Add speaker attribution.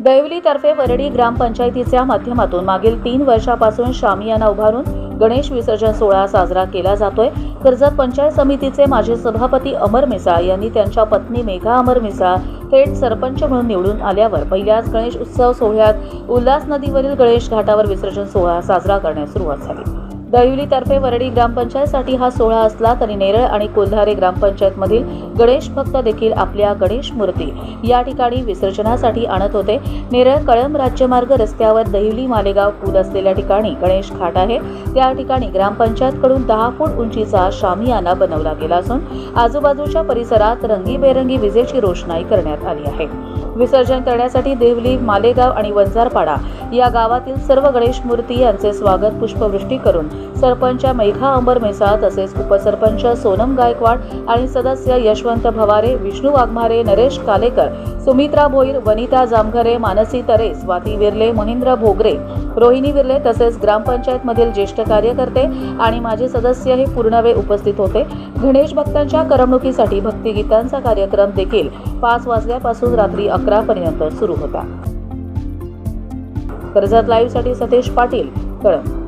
Speaker 1: दैवलीतर्फे वरडी ग्रामपंचायतीच्या माध्यमातून मागील तीन वर्षापासून शामियाना उभारून गणेश विसर्जन सोहळा साजरा केला जातोय. कर्जत पंचायत समितीचे माजी सभापती अमर मिसाळ यांनी त्यांच्या पत्नी मेघा अमर मिसाळ थेट सरपंच म्हणून निवडून आल्यावर पहिल्याच गणेश उत्सव सोहळ्यात उल्हास नदीवरील गणेश घाटावर विसर्जन सोहळा साजरा करण्यास सुरुवात झाली. दहिवलीतर्फे वरडी ग्रामपंचायतसाठी हा सोहळा असला तरी नेरळ आणि कोल्हारे ग्रामपंचायतमधील गणेश भक्त देखील आपल्या गणेश मूर्ती या ठिकाणी विसर्जनासाठी आणत होते. नेरळ कळंब राज्यमार्ग रस्त्यावर दहिवली मालेगाव पूल असलेल्या ठिकाणी गणेश घाट आहे. त्या ठिकाणी ग्रामपंचायतकडून दहा फूट उंचीचा शामियाना बनवला गेला असून आजूबाजूच्या परिसरात रंगीबेरंगी विजेची रोषणाई करण्यात आली आहे. विसर्जन करण्यासाठी देवली मालेगाव आणि वंजारपाडा या गावातील सर्व गणेश मूर्ती यांचे स्वागत पुष्पवृष्टी करून सरपंच मेघा अंबर मेसाळ तसेच उपसरपंच सोनम गायकवाड आणि सदस्य यशवंत भवारे विष्णू वाघमारे नरेश कालेकर सुमित्रा भोईर वनिता जामघरे मानसी तरे स्वाती विर्ले महेंद्र भोगरे रोहिणी विर्ले तसेच ग्रामपंचायतमधील ज्येष्ठ कार्यकर्ते आणि माजी सदस्य हे पूर्णवेळ उपस्थित होते. गणेश भक्तांच्या करमणुकीसाठी भक्तिगीतांचा कार्यक्रम देखील पाच वाजल्यापासून रात्री अकरा पर्यंत सुरू होता. कर्जत लाईव्हसाठी सतेश पाटील कळंब.